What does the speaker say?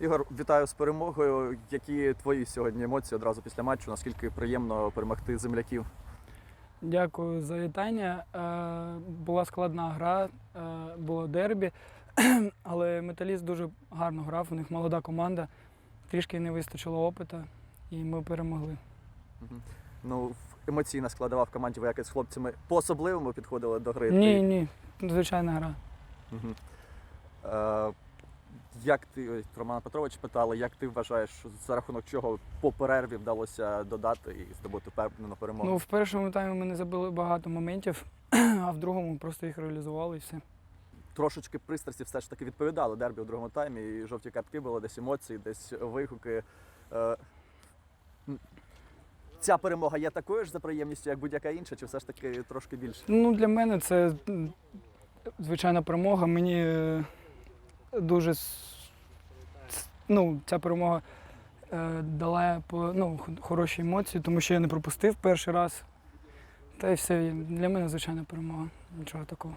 Ігор, вітаю з перемогою. Які твої сьогодні емоції одразу після матчу? Наскільки приємно перемогти земляків? Дякую за вітання. Е, Була складна гра, е, було дербі, але металіст дуже гарно грав. У них молода команда. Трішки не вистачило опиту, і ми перемогли. Ну, емоційна складова в команді ви якось з хлопцями по-особливому підходили до гри. Ні, ні, звичайна гра. Мгм. Е, як ти, ой, Романа Петрович питали, як ти вважаєш, за рахунок чого по перерві вдалося додати і здобути впевнену перемогу? Ну, в першому таймі ми не забили багато моментів, а в другому просто їх реалізували і все. Трошечки пристрасті все ж таки відповідали дербі у другому таймі, і жовті картки були, десь емоції, десь вигуки. Е, Ця перемога є такою ж за приємністю, як будь-яка інша, чи все ж таки трошки більше? Ну, для мене це звичайна перемога. Мені е, дуже ну, ця перемога е, дала ну, хороші емоції, тому що я не пропустив перший раз. Та й все, для мене звичайна перемога, нічого такого.